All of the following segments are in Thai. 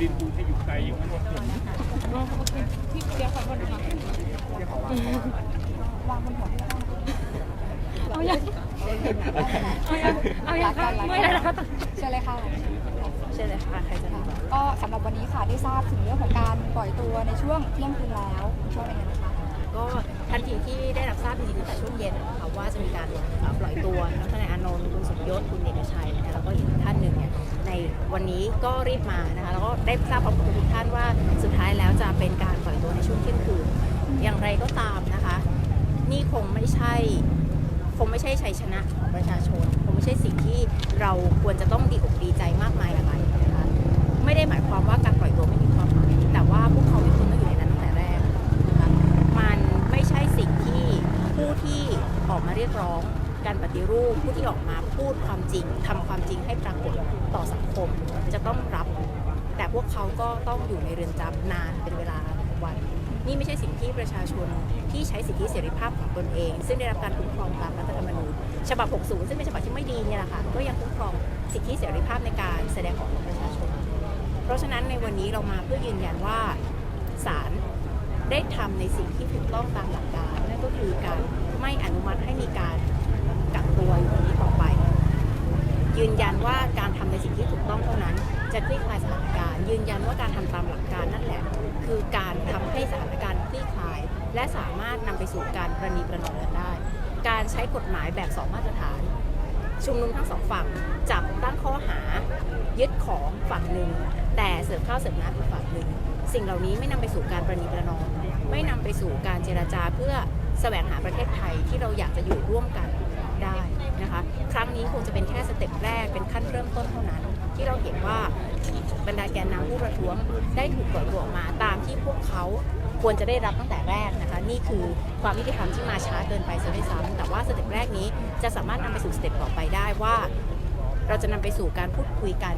ลินปูให้อยู่ไกลอย่างนั้นโอเคพี่เดี๋ยวขอคนนะคะเอาอย่างเอาอย่างเอาอย่างค่ะไม่ได้นะคะเชิญเลยค่ะเชิญเลยค่ะใครจะก็สำหรับวันนี้ค่ะได้ทราบถึงเรื่องของการปล่อยตัวในช่วงเที่ยงคืนแล้วช่วงไหนนะคะก็ทันทีที่ได้รับทราบจริงๆตั้งแต่ช่วงเย็นนะคะว่าจะมีการปล่อยตัวทั้งทนายอานนท์คุณสมยศคุณเอกชัยนะคะแล้วก็อีกท่านหนึ่งเนี่ย ในวันนี้ก็รีบมานะคะแล้วก็ได้ทราบพร้อมกับทุกท่านว่าสุดท้ายแล้วจะเป็นการปล่อยตัวในช่วงเที่ยงคืนอย่างไรก็ตามนะคะ นี่คงไม่ใช่คงไม่ใช่ชัยชนะของประชาชนคงไม่ใช่สิ่งที่เราควรจะต้องดีอกดีใจมากมายอะไรนะคะไม่ได้หมายความว่าการปล่อยตัวไม่มีความหมายแต่ว่าพวกเขาไม่ควรต้องอยู่ในนั้นตั้งแต่แรกนะคะมันไม่ใช่สิ่งที่ผู้ที่ออกมาเรียกร้อง การปฏิรูปผู้ที่ออกมาพูดความจริงทำความจริงให้ปรากฏต่อสังคมจะต้องรับ แต่พวกเขาก็ต้องอยู่ในเรือนจำนานเป็นเวลาวัน นี่ไม่ใช่สิ่งที่ประชาชนที่ใช้สิทธิเสรีภาพของตนเอง ซึ่งได้รับการคุ้มครองตามรัฐธรรมนูญฉบับ 60 ซึ่งเป็นฉบับที่ไม่ดีเนี่ยแหละค่ะก็ยังคุ้มครองสิทธิเสรีภาพในการแสดงออกของประชาชน เพราะฉะนั้นในวันนี้เรามาเพื่อยืนยันว่าศาลได้ทำในสิ่งที่ถูกต้องตามหลักการนั่นก็คือการไม่อนุมัติให้มีการ กักตัวอยู่ตรงนี้ต่อไป ยืนยันว่าการทำในสิ่งที่ถูกต้องเท่านั้น จะคลี่คลายสถานการณ์ ยืนยันว่าการทำตามหลักการนั่นแหละ คือการทำให้สถานการณ์คลี่คลาย และสามารถนำไปสู่การประนีประนอมกันได้ การใช้กฎหมายแบบสองมาตรฐาน ชุมนุมทั้งสองฝั่งจับตั้งข้อหา ยึดของฝั่งหนึ่งแต่เสิร์ฟข้าวเสิร์ฟน้ำอีกฝั่งหนึ่งสิ่งเหล่านี้ไม่นำไปสู่การประนีประนอมไม่นำไปสู่การเจราจาเพื่อแสวงหาประเทศไทยที่เราอยากจะอยู่ร่วมกัน ได้นะคะครั้งนี้คงจะเป็นแค่สเต็ปแรกเป็นขั้นเริ่มต้นเท่านั้น ที่เราเห็นว่าบรรดาแกนนำผู้ประท้วงได้ถูกปล่อยตัวออกมาตามที่พวกเขาควรจะได้รับตั้งแต่แรกนะคะ นี่คือความยุติธรรมที่มาช้าเกินไปซะด้วยซ้ำแต่ว่าสเต็ปแรกนี้จะสามารถนำไปสู่สเต็ปต่อไปได้ว่า เราจะนำไปสู่การพูดคุยกัน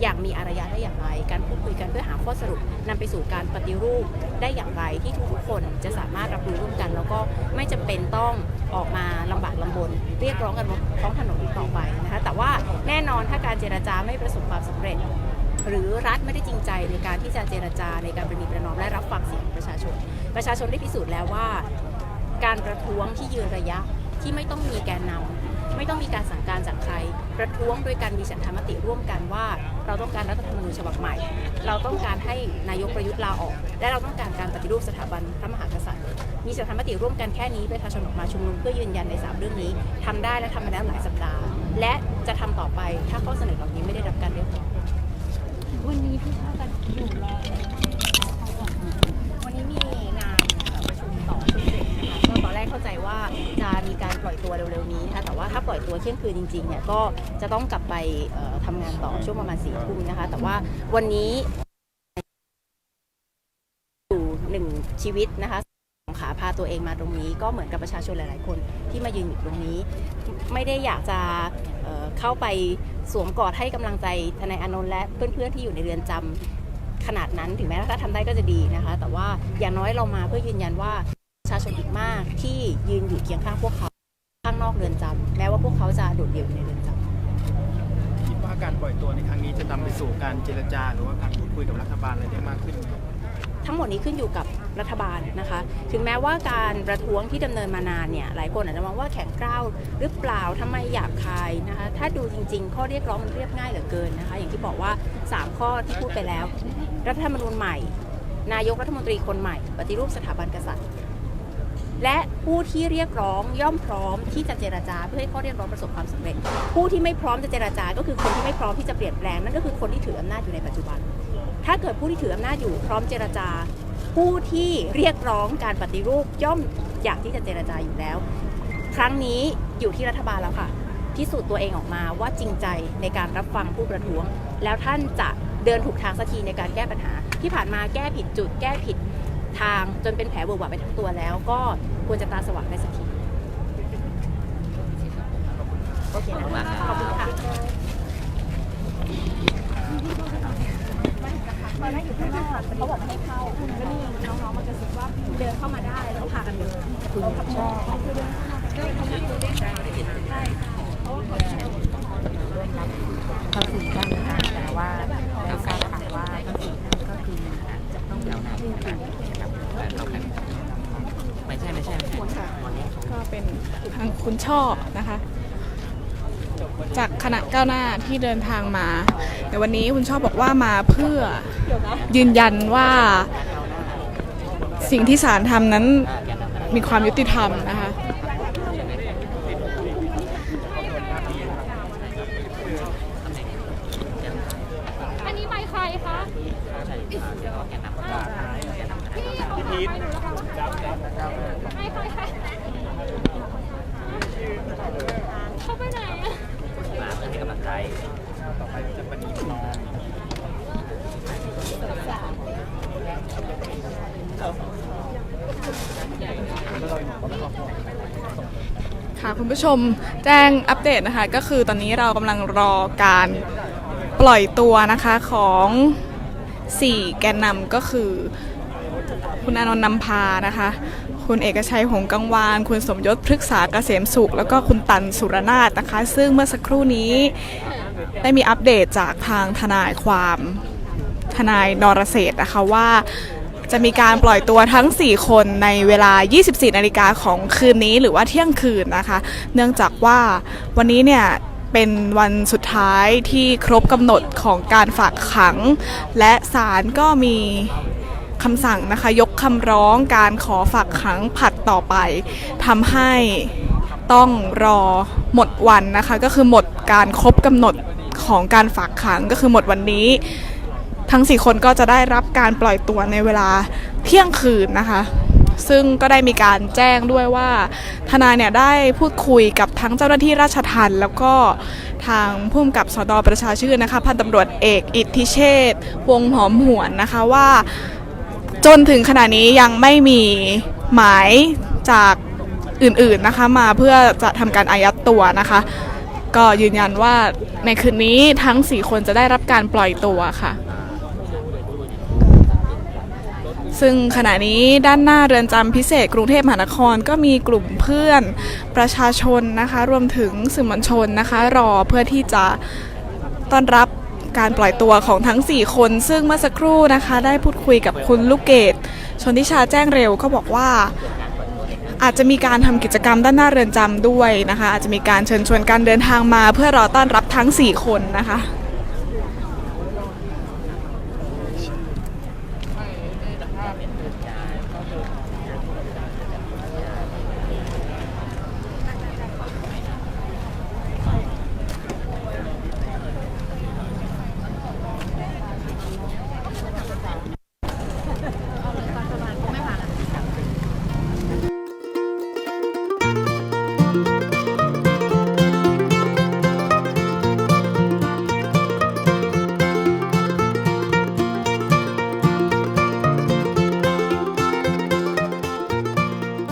อย่างมีอารยะได้อย่างไร การพูดคุยกันเพื่อหาข้อสรุปนำไปสู่การปฏิรูปได้อย่างไรที่ทุกๆคนจะสามารถรับรู้ร่วมกัน แล้วก็ไม่จำเป็นต้องออกมาลำบากลำบน เรียกร้องกันบนท้องถนนต่อไปนะคะแต่ว่าแน่นอนถ้าการเจรจาไม่ประสบความสำเร็จ หรือรัฐไม่ได้จริงใจในการที่จะเจรจาในการประนีประนอมและรับฟังเสียงของประชาชน ประชาชนได้พิสูจน์แล้วว่า การประท้วงที่ยืนระยะที่ไม่ต้องมีแกนนำ ไม่ต้องมีการสั่งการจากใคร ประท้วงโดยการมีฉันทามติร่วมกันว่า เราต้องการรัฐธรรมนูญฉบับใหม่ เราต้องการให้นายกประยุทธ์ลาออก และเราต้องการการปฏิรูปสถาบันพระมหากษัตริย์ มีฉันทามติร่วมกันแค่นี้ประชาชนออกมาชุมนุมเพื่อยืนยันในสามเรื่องนี้ทำได้และทำมาแล้วหลายสัปดาห์ และจะทำต่อไปถ้าข้อเสนอเหล่านี้ไม่ได้รับการเรียกร้องวันนี้พี่ถ้าจะอยู่รอวันนี้มีงานประชุมต่อช่วงเย็นนะคะก็ตอนแรกเข้าใจว่าจะมีการปล่อยตัวเร็วๆนี้นะคะ ว่าถ้าปล่อยตัวเที่ยงคืนจริงๆเนี่ยก็จะต้องกลับไปเอ่อทำงานต่อช่วงประมาณสี่ทุ่มนะคะ แต่ว่าวันนี้อยู่หนึ่งชีวิตนะคะขาพาตัวเองมาตรงนี้ก็เหมือนกับประชาชนหลาย ๆ คนที่มายืนอยู่ตรงนี้ ไม่ได้อยากจะเเข้าไปสวมกอดให้กำลังใจทนายอนนท์และเพื่อน ๆ ที่อยู่ในเรือนจำขนาดนั้นถึงแม้ว่าถ้าทำได้ก็จะดีนะคะ แต่ว่าอย่างน้อยเรามาเพื่อยืนยันว่าประชาชนอีกมากที่ยืนอยู่เคียงข้างพวกเขา อกเรือนจำแม้ว่าพวกเขาจะโดดเดี่ยวอยู่ในเรือนจำ คิดว่าการปล่อยตัวในครั้งนี้จะนำไปสู่การเจรจา หรือว่าการพูดคุยกับรัฐบาลอะไรได้มากขึ้นไหมทั้งหมดนี้ขึ้นอยู่กับรัฐบาลนะคะ ถึงแม้ว่าการประท้วงที่ดำเนินมานานเนี่ย หลายคนอาจจะมองว่าแข็งกร้าวหรือเปล่าทำไมหยาบคายนะคะ ถ้าดูจริงๆ ข้อเรียกร้องมันเรียบง่ายเหลือเกินนะคะ อย่างที่บอกว่า 3 ข้อที่พูดไปแล้ว รัฐธรรมนูญใหม่ นายกรัฐมนตรีคนใหม่ ปฏิรูปสถาบันกษัตริย์ และผู้ที่เรียกร้องย่อมพร้อมที่จะเจรจาเพื่อให้ข้อเรียกร้องประสบความสำเร็จ ผู้ที่ไม่พร้อมจะเจรจา ก็คือคนที่ไม่พร้อมที่จะเปลี่ยนแปลงนั่นก็คือคนที่ถืออำนาจอยู่ในปัจจุบัน ถ้าเกิดผู้ที่ถืออำนาจอยู่พร้อมเจรจา ผู้ที่เรียกร้องการปฏิรูปย่อมอยากที่จะเจรจาอยู่แล้ว ครั้งนี้อยู่ที่รัฐบาลแล้วค่ะพิสูจน์ตัวเองออกมาว่าจริงใจในการรับฟังผู้ประท้วง แล้วท่านจะเดินถูกทางสักทีในการแก้ปัญหา ที่ผ่านมาแก้ผิดจุดแก้ผิด ทางจนเป็นแผลเวอะหวะไปทั้งตัวแล้ว ก็ควรจะตาสว่างได้สักทีโอเคนะคะขอบคุณค่ะตอนนั้นอยู่ข้างนอกแต่เขาบอกไม่ให้เข้าแล้วนี่น้องๆมันกระซิบว่าเดินเข้ามาได้แล้วก็พากันเดินเขาขับชอบทั้งสี่ท่านนะคะแต่ว่ แฟนเรากันไม่ใช่ไม่ใช่ไม่ใช่ก็เป็นทางคุณช่อนะคะ จากคณะก้าวหน้าที่เดินทางมา แต่วันนี้คุณช่อบอกว่ามาเพื่อยืนยันว่า สิ่งที่ศาลทำนั้นมีความยุติธรรมนะคะ อะค่ะคุณผู้ชมแจ้งอัปเดตนะคะ ก็คือตอนนี้เรากำลังรอการปล่อยตัวนะคะของ 4 แกนนำก็คือ คุณอานนท์นำพานะคะ คุณเอกชัยหงกังวาน คุณสมยศพฤกษาเกษมสุข แล้วก็คุณตันสุรนาถนะคะ ซึ่งเมื่อสักครู่นี้ได้มีอัปเดตจากทางทนายความทนายนรเศษนะคะว่าจะมีการปล่อยตัวทั้ง 4 คนในเวลา 24 นาฬิกาของคืนนี้หรือว่าเที่ยงคืนนะคะ เนื่องจากว่าวันนี้เนี่ยเป็นวันสุดท้ายที่ครบกำหนดของการฝากขัง และศาลก็มี คำสั่งนะคะ ยกคำร้องการขอฝากขังผัดต่อไปทำให้ต้องรอหมดวันนะคะ ก็คือหมดการครบกำหนดของการฝากขังก็คือหมดวันนี้ ทั้ง 4 คนก็จะได้รับการปล่อยตัวในเวลาเที่ยงคืนนะคะ ซึ่งก็ได้มีการแจ้งด้วยว่าทนายเนี่ยได้พูดคุยกับทั้งเจ้าหน้าที่ราชทัณฑ์แล้วก็ทางผู้กำกับสนประชาชื่นนะคะพันตำรวจเอกอิทธิเชษฐ์วงหอมหวนนะคะว่า จนถึงขณะนี้ยังไม่มีหมายจากอื่นๆนะคะ มาเพื่อจะทำการอายัดตัวนะคะ ก็ยืนยันว่าในคืนนี้ทั้ง 4 คนจะได้รับการปล่อยตัวค่ะ ซึ่งขณะนี้ด้านหน้าเรือนจำพิเศษกรุงเทพมหานครก็มีกลุ่มเพื่อนประชาชนนะคะ รวมถึงสื่อมวลชนนะคะ รอเพื่อที่จะต้อนรับ การปล่อยตัวของทั้ง 4 คน ซึ่งเมื่อสักครู่นะคะ ได้พูดคุยกับคุณลูกเกดชนทิชาแจ้งเร็วก็บอกว่าอาจจะมีการทำกิจกรรมด้านหน้าเรือนจำด้วยนะคะ อาจจะมีการเชิญชวนการเดินทางมาเพื่อรอต้อนรับทั้ง 4 คนนะคะ